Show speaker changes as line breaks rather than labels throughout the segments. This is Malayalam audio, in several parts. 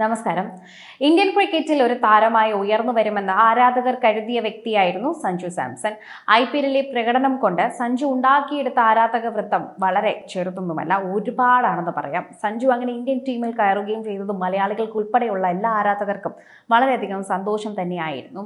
നമസ്കാരം. ഇന്ത്യൻ ക്രിക്കറ്റിൽ ഒരു താരമായി ഉയർന്നു വരുമെന്ന് ആരാധകർ കരുതിയ വ്യക്തിയായിരുന്നു സഞ്ജു സാംസൺ. ഐ പി എല്ലിലെ പ്രകടനം കൊണ്ട് സഞ്ജു ഉണ്ടാക്കിയെടുത്ത ആരാധക വൃത്തം വളരെ ചെറുതൊന്നുമല്ല ഒരുപാടാണെന്ന് പറയാം. സഞ്ജു അങ്ങനെ ഇന്ത്യൻ ടീമിൽ കയറുകയും ചെയ്തത് മലയാളികൾക്ക് ഉൾപ്പെടെയുള്ള എല്ലാ ആരാധകർക്കും വളരെയധികം സന്തോഷം തന്നെയായിരുന്നു.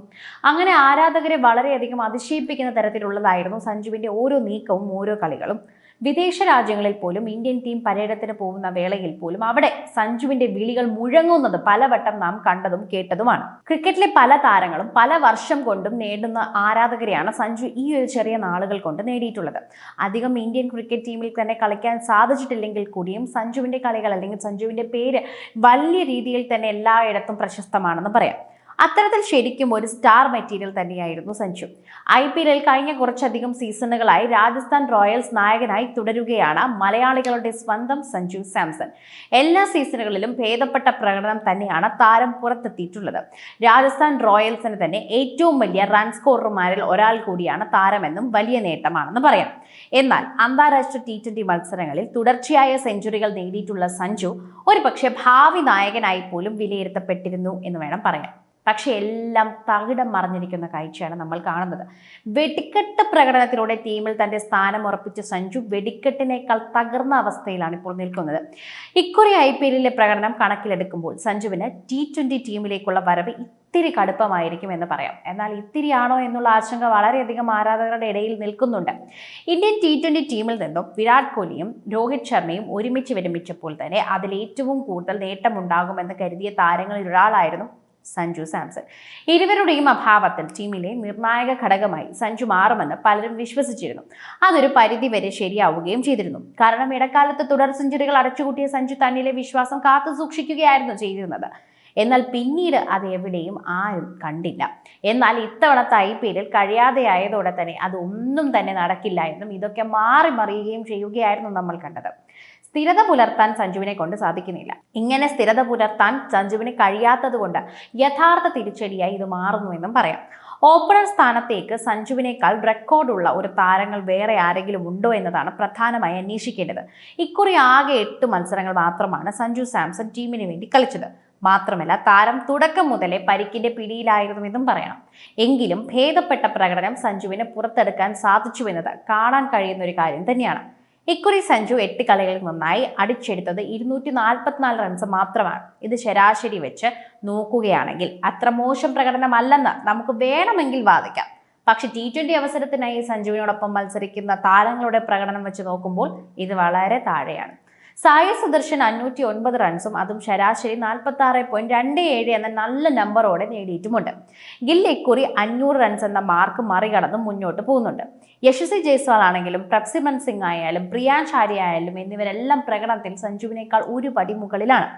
അങ്ങനെ ആരാധകരെ വളരെയധികം അതിശയിപ്പിക്കുന്ന തരത്തിലുള്ളതായിരുന്നു സഞ്ജുവിന്റെ ഓരോ നീക്കവും ഓരോ കളികളും. വിദേശ രാജ്യങ്ങളിൽ പോലും ഇന്ത്യൻ ടീം പര്യടനത്തിന് പോകുന്ന വേളയിൽ പോലും അവിടെ സഞ്ജുവിന്റെ വിളികൾ മുഴങ്ങുന്നത് പലവട്ടം നാം കണ്ടതും കേട്ടതുമാണ്. ക്രിക്കറ്റിലെ പല താരങ്ങളും പല വർഷം കൊണ്ടും നേടുന്ന ആരാധകരെയാണ് സഞ്ജു ഈ ഒരു ചെറിയ നാളുകൾ കൊണ്ട് നേടിയിട്ടുള്ളത്. അധികം ഇന്ത്യൻ ക്രിക്കറ്റ് ടീമിൽ തന്നെ കളിക്കാൻ സാധിച്ചിട്ടില്ലെങ്കിൽ കൂടിയും സഞ്ജുവിന്റെ കളികൾ അല്ലെങ്കിൽ സഞ്ജുവിന്റെ പേര് വലിയ രീതിയിൽ തന്നെ എല്ലായിടത്തും പ്രശസ്തമാണെന്ന് പറയാം. അത്തരത്തിൽ ശരിക്കും ഒരു സ്റ്റാർ മെറ്റീരിയൽ തന്നെയായിരുന്നു സഞ്ജു. ഐ പി എല്ലിൽ കഴിഞ്ഞ കുറച്ചധികം സീസണുകളായി രാജസ്ഥാൻ റോയൽസ് നായകനായി തുടരുകയാണ് മലയാളികളുടെ സ്വന്തം സഞ്ജു സാംസൺ. എല്ലാ സീസണുകളിലും ഭേദപ്പെട്ട പ്രകടനം തന്നെയാണ് താരം പുറത്തെത്തിയിട്ടുള്ളത്. രാജസ്ഥാൻ റോയൽസിന് തന്നെ ഏറ്റവും വലിയ റൺ സ്കോറർമാരിൽ ഒരാൾ കൂടിയാണ് താരമെന്നും വലിയ നേട്ടമാണെന്ന് പറയാം. എന്നാൽ അന്താരാഷ്ട്ര ടി ട്വന്റി മത്സരങ്ങളിൽ തുടർച്ചയായ സെഞ്ചുറികൾ നേടിയിട്ടുള്ള സഞ്ജു ഒരുപക്ഷെ ഭാവി നായകനായി പോലും വിലയിരുത്തപ്പെട്ടിരുന്നു എന്ന് വേണം പറയാൻ. പക്ഷെ എല്ലാം തകിടം മറിഞ്ഞിരിക്കുന്ന കാഴ്ചയാണ് നമ്മൾ കാണുന്നത്. വെടിക്കെട്ട് പ്രകടനത്തിലൂടെ ടീമിൽ തന്റെ സ്ഥാനം ഉറപ്പിച്ച സഞ്ജു വെടിക്കെട്ടിനേക്കാൾ തകർന്ന അവസ്ഥയിലാണ് ഇപ്പോൾ നിൽക്കുന്നത്. ഇക്കുറി ഐ പി എല്ലിലെ പ്രകടനം കണക്കിലെടുക്കുമ്പോൾ സഞ്ജുവിന് ടി ട്വന്റി ടീമിലേക്കുള്ള വരവ് ഇത്തിരി കടുപ്പമായിരിക്കും എന്ന് പറയാം. എന്നാൽ ഇത്തിരിയാണോ എന്നുള്ള ആശങ്ക വളരെയധികം ആരാധകരുടെ ഇടയിൽ നിൽക്കുന്നുണ്ട്. ഇന്ത്യൻ ടി ട്വന്റി ടീമിൽ നിന്നും വിരാട് കോഹ്ലിയും രോഹിത് ശർമ്മയും ഒരുമിച്ച് വിരമിച്ചപ്പോൾ തന്നെ അതിലേറ്റവും കൂടുതൽ നേട്ടമുണ്ടാകുമെന്ന് കരുതിയ താരങ്ങളിൽ ഒരാളായിരുന്നു സഞ്ജു സാംസൺ. ഇരുവരുടെയും അഭാവത്തിൽ ടീമിലെ നിർണായക ഘടകമായി സഞ്ജു മാറുമെന്ന് പലരും വിശ്വസിച്ചിരുന്നു. അതൊരു പരിധിവരെ ശരിയാവുകയും ചെയ്തിരുന്നു. കാരണം ഇടക്കാലത്ത് തുടർ സെഞ്ചുറികൾ അടച്ചുകൂട്ടിയ സഞ്ജു തന്നിലെ വിശ്വാസം കാത്തു സൂക്ഷിക്കുകയായിരുന്നു ചെയ്തിരുന്നത്. എന്നാൽ പിന്നീട് അത് എവിടെയും ആരും കണ്ടില്ല. എന്നാൽ ഇത്തവണത്തെ ഐ പി എല്ലിൽ കഴിയാതെയായതോടെ തന്നെ അത് ഒന്നും തന്നെ നടക്കില്ല എന്നും ഇതൊക്കെ മാറി മറിയുകയും ചെയ്യുകയായിരുന്നു നമ്മൾ കണ്ടത്. സ്ഥിരത പുലർത്താൻ സഞ്ജുവിനെ കൊണ്ട് സാധിക്കുന്നില്ല. ഇങ്ങനെ സ്ഥിരത പുലർത്താൻ സഞ്ജുവിന് കഴിയാത്തത് കൊണ്ട് യഥാർത്ഥ തിരിച്ചടിയായി ഇത് മാറുന്നു എന്നും പറയാം. ഓപ്പണർ സ്ഥാനത്തേക്ക് സഞ്ജുവിനേക്കാൾ റെക്കോർഡുള്ള ഒരു താരങ്ങൾ വേറെ ആരെങ്കിലും ഉണ്ടോ എന്നതാണ് പ്രധാനമായി അന്വേഷിക്കേണ്ടത്. ഇക്കുറി ആകെ എട്ട് മത്സരങ്ങൾ മാത്രമാണ് സഞ്ജു സാംസൺ ടീമിന് വേണ്ടി കളിച്ചത്. മാത്രമല്ല താരം തുടക്കം മുതലേ പരിക്കിന്റെ പിടിയിലായിരുന്നുവെന്നും പറയണം. എങ്കിലും ഭേദപ്പെട്ട പ്രകടനം സഞ്ജുവിനെ പുറത്തെടുക്കാൻ സാധിച്ചുവെന്നത് കാണാൻ കഴിയുന്ന ഒരു കാര്യം തന്നെയാണ്. ഇക്കുറി സഞ്ജു എട്ട് കളികളിൽ നിന്നായി അടിച്ചെടുത്തത് ഇരുന്നൂറ്റി നാൽപ്പത്തിനാല് റൺസ് മാത്രമാണ്. ഇത് ശരാശരി വെച്ച് നോക്കുകയാണെങ്കിൽ അത്ര മോശം പ്രകടനമല്ലെന്ന് നമുക്ക് വേണമെങ്കിൽ വാദിക്കാം. പക്ഷെ ടി ട്വന്റി അവസരത്തിനായി സഞ്ജുവിനോടൊപ്പം മത്സരിക്കുന്ന താരങ്ങളുടെ പ്രകടനം വെച്ച് നോക്കുമ്പോൾ ഇത് വളരെ താഴെയാണ്. സായി സുദർശൻ അഞ്ഞൂറ്റി ഒൻപത് റൺസും അതും ശരാശരി നാൽപ്പത്തി ആറ് പോയിന്റ് രണ്ട് ഏഴ് എന്ന നല്ല നമ്പറോടെ നേടിയിട്ടുമുണ്ട്. ഗിൽ ഇക്കുറി അഞ്ഞൂറ് റൺസ് എന്ന മാർക്ക് മറികടന്ന് മുന്നോട്ട് പോകുന്നുണ്ട്. യശസ്വി ജയ്സ്വാൾ ആണെങ്കിലും പ്രപ്സിമൻ സിംഗ് ആയാലും പ്രിയാൻ ഷാരി ആയാലും എന്നിവരെല്ലാം പ്രകടനത്തിൽ സഞ്ജുവിനേക്കാൾ ഒരു പടി മുകളിലാണ്.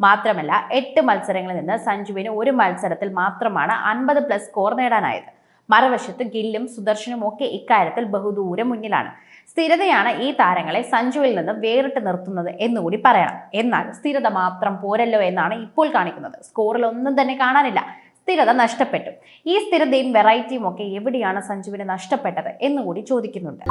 മാത്രമല്ല എട്ട് മത്സരങ്ങളിൽ നിന്ന് സഞ്ജുവിന് ഒരു മത്സരത്തിൽ മാത്രമാണ് അൻപത് പ്ലസ് സ്കോർ നേടാനായത്. മറുവശത്ത് ഗില്ലും സുദർശനും ഒക്കെ ഇക്കാര്യത്തിൽ ബഹുദൂരം മുന്നിലാണ്. സ്ഥിരതയാണ് ഈ താരങ്ങളെ സഞ്ജുവിൽ നിന്ന് വേറിട്ട് നിർത്തുന്നത് എന്നുകൂടി പറയണം. എന്നാൽ സ്ഥിരത മാത്രം പോരല്ലോ എന്നാണ് ഇപ്പോൾ കാണിക്കുന്നത്. സ്കോറിൽ ഒന്നും തന്നെ കാണാനില്ല. സ്ഥിരത നഷ്ടപ്പെട്ടു. ഈ സ്ഥിരതയും വെറൈറ്റിയും ഒക്കെ എവിടെയാണ് സഞ്ജുവിന് നഷ്ടപ്പെട്ടത് എന്നുകൂടി ചോദിക്കുന്നുണ്ട്.